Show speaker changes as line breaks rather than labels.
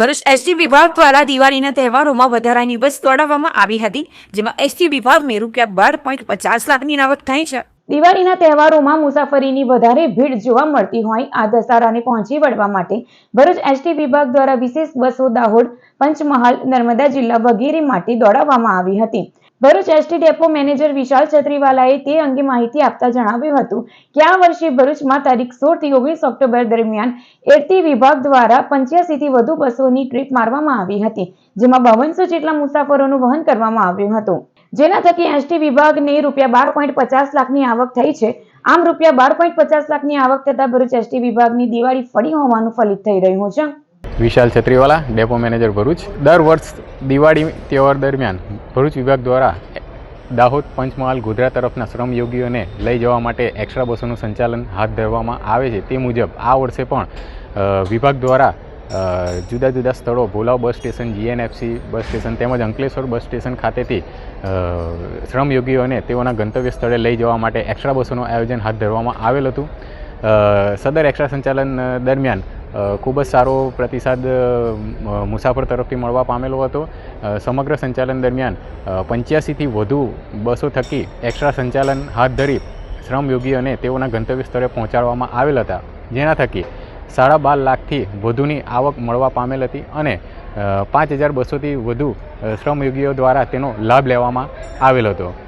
Bharuch ST વિભાગ દ્વારા દિવાળીના તહેવારોમાં વધારાની બસ દોડાવવામાં આવી હતી, જેમાં એસટી વિભાગને રૂપિયા બાર પોઈન્ટ પચાસ લાખની આવક થઈ છે.
દિવાળીના તહેવારોમાં મુસાફરીની વધારે ભીડ જોવા મળતી હોય, આ દશહરાને પહોંચી વળવા માટે ભરૂચ એસટી વિભાગ દ્વારા વિશેષ બસો દાહોદ, પંચમહાલ, નર્મદા જિલ્લા વગેરે માટે દોડાવવામાં આવી હતી. Bharuch ST depot manager Vishal છત્રીવાલાએ તે અંગે માહિતી આપતા જણાવ્યું હતું કે આ વર્ષે ભરૂચમાં તારીખ સોળથી ઓગણીસ ઓક્ટોબર દરમિયાન એસટી વિભાગ દ્વારા પંચ્યાસી થી વધુ બસોની ટ્રીપ મારવામાં આવી હતી, જેમાં બાવનસો જેટલા મુસાફરોનું વહન કરવામાં આવ્યું હતું. જેના થકી એસટી વિભાગને રૂપિયા બાર પોઈન્ટ પચાસ લાખની આવક થઈ છે. આમ રૂપિયા બાર પોઈન્ટ પચાસ લાખની આવક થતા ભરૂચ એસટી વિભાગની દિવાળી ફળી હોવાનું ફલિત થઈ રહ્યું છે.
Vishal Chhatriwala, depot manager Bharuch. દર વર્ષ દિવાળી તહેવાર દરમિયાન ભરૂચ વિભાગ દ્વારા દાહોદ પંચમહાલ ગોધરા તરફના શ્રમયોગીઓને લઈ જવા માટે એક્સ્ટ્રા બસોનું સંચાલન હાથ ધરવામાં આવે છે. તે મુજબ આ વર્ષે પણ વિભાગ દ્વારા જુદા જુદા સ્થળો, Bholav bus station GNFC bus station તેમજ અંકલેશ્વર બસ સ્ટેશન ખાતેથી શ્રમયોગીઓને તેઓના ગંતવ્ય સ્થળે લઈ જવા માટે એક્સ્ટ્રા બસોનું આયોજન હાથ ધરવામાં આવેલ હતું. સદર એક્સ્ટ્રા સંચાલન દરમિયાન ખૂબ જ સારો પ્રતિસાદ મુસાફર તરફથી મળવા પામેલો હતો. સમગ્ર સંચાલન દરમિયાન પંચ્યાસીથી વધુ બસો થકી એક્સ્ટ્રા સંચાલન હાથ ધરી શ્રમયોગી અને તેઓના ગંતવ્ય સ્થળે પહોંચાડવામાં આવેલ હતા. જેના થકી સાડા બાર લાખથી વધુની આવક મળવા પામેલ હતી અને પાંચ હજાર બસોથી વધુ શ્રમયોગીઓ દ્વારા તેનો લાભ લેવામાં આવેલ હતો.